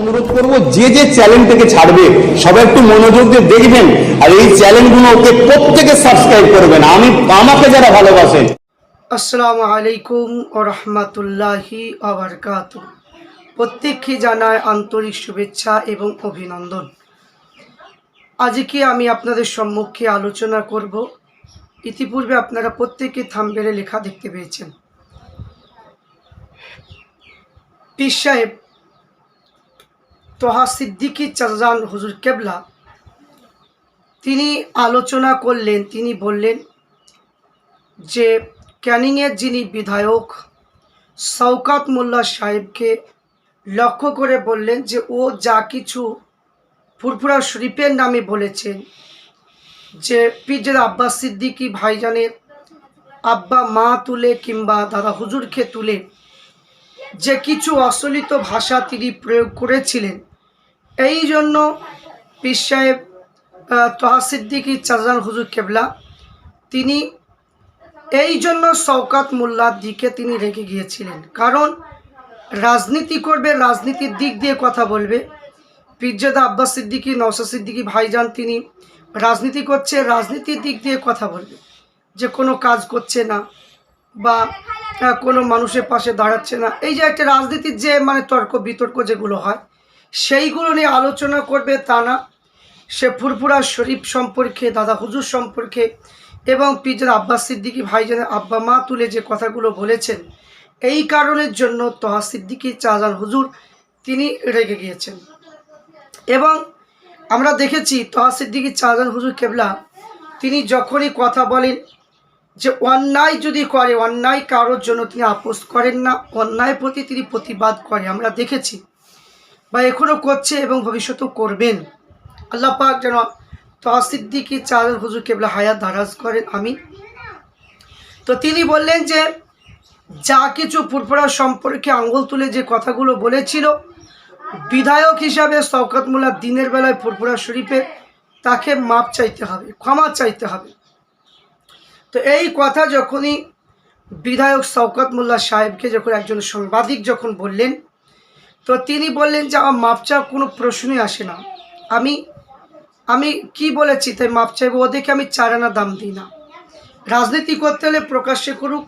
অনুরোধ করব, যে যে চ্যানেলটাকে ছাড়বে, সবাই একটু মনোযোগ দিয়ে দেখবেন, আর এই চ্যানেলগুলো ওকে প্রত্যেকে সাবস্ক্রাইব করবেন। আমি, আমাকে যারা ভালোবাসেন আসসালামু আলাইকুম ও রহমতুল্লাহি আবরকাত প্রত্যেককে জানায় আন্তরিক শুভেচ্ছা এবং অভিনন্দন। আজকে আমি আপনাদের সম্মুখে আলোচনা করব। ইতিপূর্বে আপনারা প্রত্যেকে থামবেলে লেখা দেখতে পেয়েছেন। পীর সাহেব তোহা সিদ্দিকি চাজান হুজুর কেবলা। তিনি আলোচনা করলেন, তিনি বললেন যে, ক্যানিংয়ের যিনি বিধায়ক শওকাত মোল্লা সাহেবকে লক্ষ্য করে বললেন যে, ও যা কিছু ফুরফুরা শরীফের নামে বলেছেন যে পিজের আব্বাস সিদ্দিকি ভাইজানের আব্বা মা তুলে কিংবা দাদা হুজুরকে তুলে যে কিছু অসলিত ভাষা তিনি প্রয়োগ করেছিলেন। এই জন্য পীর সাহেব তোহা সিদ্দিকি চাজান হুজুর কেবলা, তিনি এই জন্য শওকাত মোল্লার দিকে তিনি রেগে গিয়েছিলেন। কারণ রাজনীতি করবে, রাজনীতির দিক দিয়ে কথা বলবে। পিজ্জাদা আব্বাস সিদ্দিকি নওসা সিদ্দিকি ভাইজান তিনি রাজনীতি করছে, রাজনীতির দিক দিয়ে কথা বলবে। যে কোনো কাজ করছে না বা কোনো মানুষের পাশে দাঁড়াচ্ছে না। এই যে একটা রাজনীতির যে মানে তর্ক বিতর্ক যেগুলো হয় সেইগুলো নিয়ে আলোচনা করবে তা না। সে ফুরফুরা শরীফ সম্পর্কে, দাদা হুজুর সম্পর্কে এবং পিজের আব্বাস সিদ্দিকি ভাইজানের আব্বা মা তুলে যে কথাগুলো বলেছেন, এই কারণের জন্য তোহা সিদ্দিকি চাজান হুজুর তিনি রেগে গিয়েছেন। এবং আমরা দেখেছি তোহা সিদ্দিকি চাজান হুজুর কেবলা তিনি যখনই কথা বলেন যে অন্যায় যদি করে, অন্যায় কারোর জন্য তিনি আপোষ করেন না অন্যায় প্রতি তিনি প্রতিবাদ করে। আমরা দেখেছি বা এখনও করছে এবং ভবিষ্যতেও করবেন। আল্লাহ পাক যেন তোহা সিদ্দিকি চাঁদের হুজুর কেবলা হায়াত ধারাজ করেন। আমি তো তিনি বললেন যে, যা কিছু ফুরফুরা সম্পর্কে আঙ্গুল তুলে যে কথাগুলো বলেছিল, বিধায়ক হিসাবে শওকত মোল্লা দিনের বেলায় ফুরফুরা শরীফে তাকে মাপ চাইতে হবে, ক্ষমা চাইতে হবে। তো এই কথা যখনই বিধায়ক শওকত মোল্লা সাহেবকে, যখন একজন সাংবাদিক যখন বললেন তো তিনি বললেন যে আমার মাপ চাওয়ার কোনো প্রশ্নই আসে না। আমি আমি কি বলেছি? তাই মাপ চাইব ওদেরকে আমি চার আনা দাম দিই না। রাজনীতি করতে হলে প্রকাশ্যে করুক।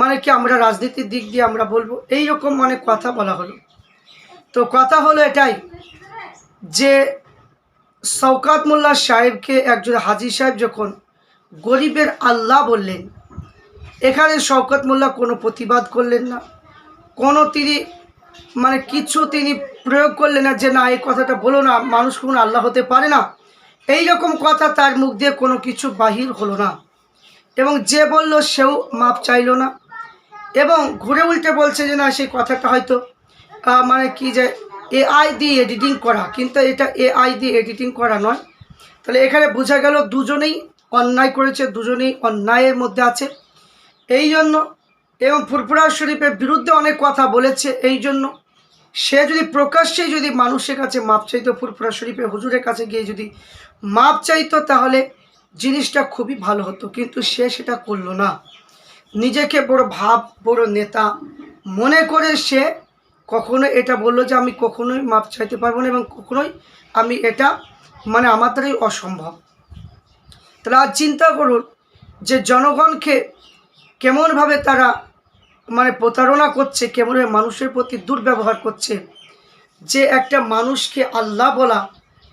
মানে কি আমরা রাজনীতির দিক দিয়ে আমরা বলব? এই রকম মানে কথা বলা হলো। তো কথা হলো এটাই যে শওকাত মোল্লা সাহেবকে একজন হাজি সাহেব যখন গরিবের আল্লাহ বললেন, এখানে শওকত মোল্লা কোনো প্রতিবাদ করলেন না। কোনো তিনি মানে কিছু তিনি প্রয়োগ করলেন না যে, না, এই কথাটা বলো না, মানুষ কোনো আল্লাহ হতে পারে না। এই রকম কথা তার মুখ দিয়ে কোনো কিছু বাহির হলো না। এবং যে বলল, সেও মাপ চাইলো না। এবং ঘুরে উল্টে বলছে যে, না, সেই কথাটা হয়তো মানে কি যে, এআই দিয়ে এডিটিং করা। কিন্তু এটা এআই দিয়ে এডিটিং করা নয়। তাহলে এখানে বোঝা গেল, দুজনেই অন্যায় করেছে, দুজনেই অন্যায়ের মধ্যে আছে। এই জন্য এবং ফুরফুরা শরীফের বিরুদ্ধে অনেক কথা বলেছে এই জন্য সে যদি প্রকাশ্যে যদি মানুষের কাছে মাপ চাইতো, ফুরফুরা শরীফের হুজুরের কাছে গিয়ে যদি মাপ চাইতো, তাহলে জিনিসটা খুবই ভালো হতো। কিন্তু সে সেটা করল না। নিজেকে বড় ভাব, বড় নেতা মনে করে সে কখনো এটা বলল যে আমি কখনোই মাপ চাইতে পারব না এবং কখনোই আমি এটা মানে আমার দ্বারাই অসম্ভব। তাহলে আজ চিন্তা করুন যে জনগণকে কেমনভাবে তারা মানে প্রতারণা করছে কেমনভাবে মানুষের প্রতি দুর্ব্যবহার করছে। যে একটা মানুষকে আল্লাহ বলা,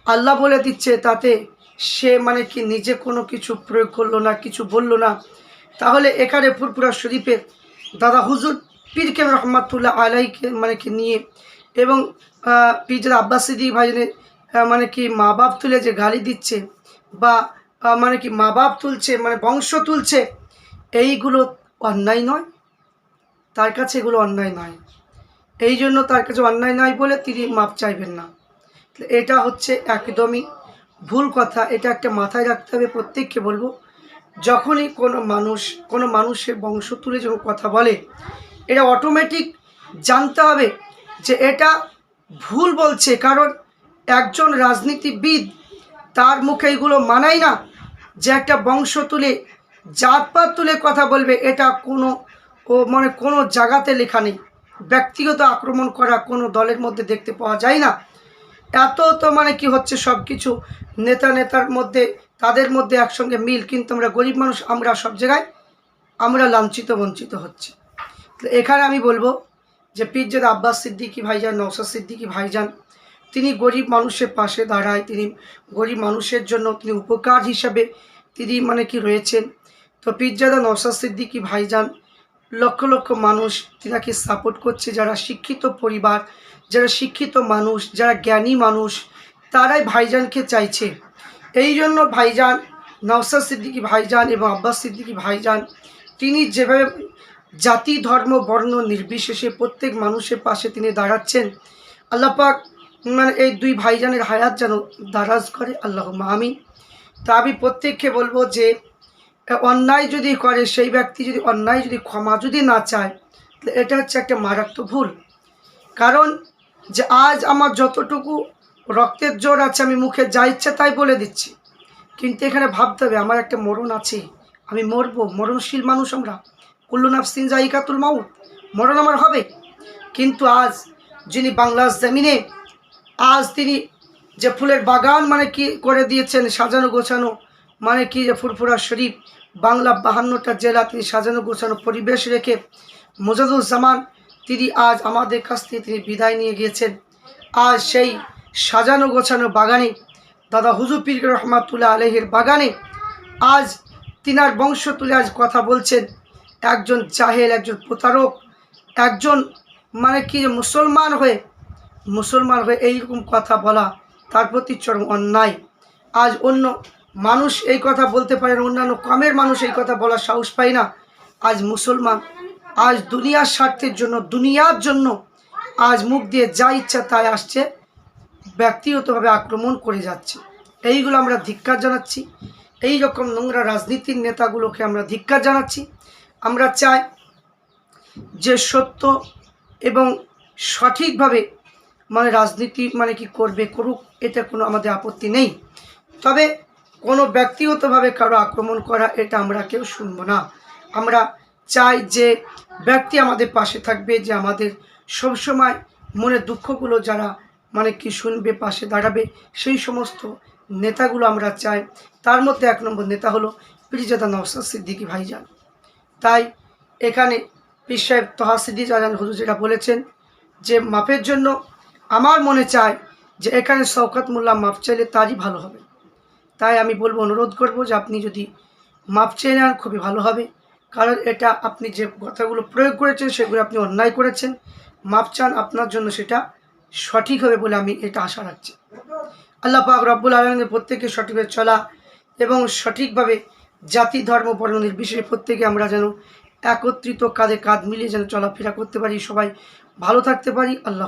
আল্লাহ বলে দিচ্ছে তাতে সে মানে কি নিজে কোনো কিছু প্রয়োগ করল না, কিছু বলল না। তাহলে এখানে ফুরপুরা শরীফের দাদা হুজুর পীরকে রহমাতুল্লাহ আলাইকে মানে কি নিয়ে এবং পীর আব্বাস সিদ্দিক মানে কি মা বাপ তুলে যে গালি দিচ্ছে বা মানে কি মা বাপ তুলছে মানে বংশ তুলছে, এইগুলো অন্যায় নয়। তার কাছে এগুলো অন্যায় নয়। এই জন্য তার কাছে অন্যায় নয় বলে তিনি মাপ চাইবেন না। এটা হচ্ছে একদমই ভুল কথা। এটা একটা মাথায় রাখতে হবে। প্রত্যেককে বলব, যখনই কোনো মানুষ, কোনো মানুষের বংশ তুলে যখন কথা বলে, এটা অটোমেটিক জানতে হবে যে এটা ভুল বলছে। কারণ একজন রাজনীতিবিদ তার মুখে এগুলো মানায় না যে একটা বংশ তুলে, জাতপাত তুলে কথা বলবে। এটা কোনো ও মানে কোনো জায়গাতে লেখা নেই। ব্যক্তিগত আক্রমণ করা কোনো দলের মধ্যে দেখতে পাওয়া যায় না। এত তো মানে কি হচ্ছে সব কিছু নেতা নেতার মধ্যে, তাদের মধ্যে একসঙ্গে মিল, কিন্তু আমরা গরিব মানুষ, আমরা সব জায়গায় আমরা লাঞ্ছিত, বঞ্চিত হচ্ছি। এখানে আমি বলব যে পীরজাদ আব্বাস সিদ্দিকী ভাইজান নৌসাদ সিদ্দিকী ভাইজান, তিনি গরিব মানুষের পাশে দাঁড়ায়। তিনি গরিব মানুষের জন্য তিনি উপকার হিসাবে তিনি মানে কি রয়েছেন। তো পীরজাদা নৌসাদ সিদ্দিকী ভাইজান লক্ষ লক্ষ মানুষ তিনাকে সাপোর্ট করছে, যারা শিক্ষিত পরিবার, যারা শিক্ষিত মানুষ, যারা জ্ঞানী মানুষ, তারাই ভাইজানকে চাইছে। এই জন্য ভাইজান নওসাদ সিদ্দিকী ভাইজান এবং আব্বাস সিদ্দিকী ভাইজান, তিনি যেভাবে জাতি, ধর্ম, বর্ণ নির্বিশেষে প্রত্যেক মানুষের পাশে তিনি দাঁড়াচ্ছেন আল্লাপাক মানে এই দুই ভাইজানের হায়াত যেন দারাজ করে আল্লাহ আমিন। তা আমি প্রত্যেককে বলব যে অন্যায় যদি করে, সেই ব্যক্তি যদি অন্যায় যদি ক্ষমা যদি না চায়, তাহলে এটা হচ্ছে একটা মারাত্মক ভুল। কারণ যে আজ আমার যতটুকু রক্তের জোর আছে, আমি মুখে যা ইচ্ছে তাই বলে দিচ্ছি। কিন্তু এখানে ভাবতে হবে, আমার একটা মরণ আছে, আমি মরবো, মরণশীল মানুষ আমরা। কুল্লু নাফসিন জাইকাতুল মাউত, মরণ আমার হবে। কিন্তু আজ যিনি বাংলার জমিনে, আজ তিনি যে ফুলের বাগান মানে কি করে দিয়েছেন, সাজানো গোছানো মানে কি যে ফুরফুরা শরীফ, বাংলা বাহান্নটা জেলা তিনি সাজানো গোছানো পরিবেশ রেখে মোজাদুজ্জামান তিনি আজ আমাদের কাছ থেকে তিনি বিদায় নিয়ে গিয়েছেন। আজ সেই সাজানো গোছানো বাগানে, দাদা হুজুর পীর রহমাতুল্লাহ আলহের বাগানে আজ তিনার বংশ তুলে আজ কথা বলছেন। একজন জাহেল, একজন প্রতারক, একজন মানে কি যে মুসলমান হয়ে মুসলমান হয়ে এইরকম কথা বলা তার প্রতি চরম অন্যায়। আজ অন্য মানুষ এই কথা বলতে পারে অন্যান্য কমের মানুষ এই কথা বলার সাহস পায় না। আজ মুসলমান, আজ দুনিয়ার স্বার্থের জন্য, দুনিয়ার জন্য আজ মুখ দিয়ে যা ইচ্ছা তাই আসছে, ব্যক্তিগতভাবে আক্রমণ করে যাচ্ছে। এইগুলো আমরা ধিক্কার জানাচ্ছি। এই রকম নোংরা রাজনীতির নেতাগুলোকে আমরা ধিক্কার জানাচ্ছি। আমরা চাই যে সত্য এবং সঠিকভাবে মানে রাজনীতি মানে কি করবে করুক এটা কোনো আমাদের আপত্তি নেই। তবে কোনো ব্যক্তিগতভাবে কারও আক্রমণ করা, এটা আমরা কেউ শুনব না। আমরা চাই যে ব্যক্তি আমাদের পাশে থাকবে, যে আমাদের সবসময় মনে দুঃখগুলো যারা মানে কি শুনবে, পাশে দাঁড়াবে, সেই সমস্ত নেতাগুলো আমরা চাই। তার মধ্যে এক নম্বর নেতা হলো পিরিজাদা নওসাদ সিদ্দিকী ভাইজান। তাই এখানে পীর সাহেব তহা সিদ্দি জাজান হুজুর যেটা বলেছেন যে, মাপের জন্য আমার মনে চায় যে, এখানে শওকত মোল্লা মাপ চাইলে তারই ভালো হবে। তাই আমি বলব, অনুরোধ করব যে আপনি যদি মাপ চেয়ে নেন, খুবই ভালো হবে। কারণ এটা আপনি যে কথাগুলো প্রয়োগ করেছেন, সেগুলো আপনি অন্যায় করেছেন। মাপ চান আপনার জন্য সেটা সঠিক হবে বলে আমি এটা আশা রাখছি। আল্লাহ পাক রব্বুল আলমের প্রত্যেকে সঠিকভাবে চলা এবং সঠিকভাবে জাতি, ধর্ম, বর্ণ নির্বিশেষে প্রত্যেকে আমরা যেন একত্রিত কাঁধে কাঁধ মিলিয়ে যেন চলাফেরা করতে পারি, সবাই ভালো থাকতে পারি। আল্লাহ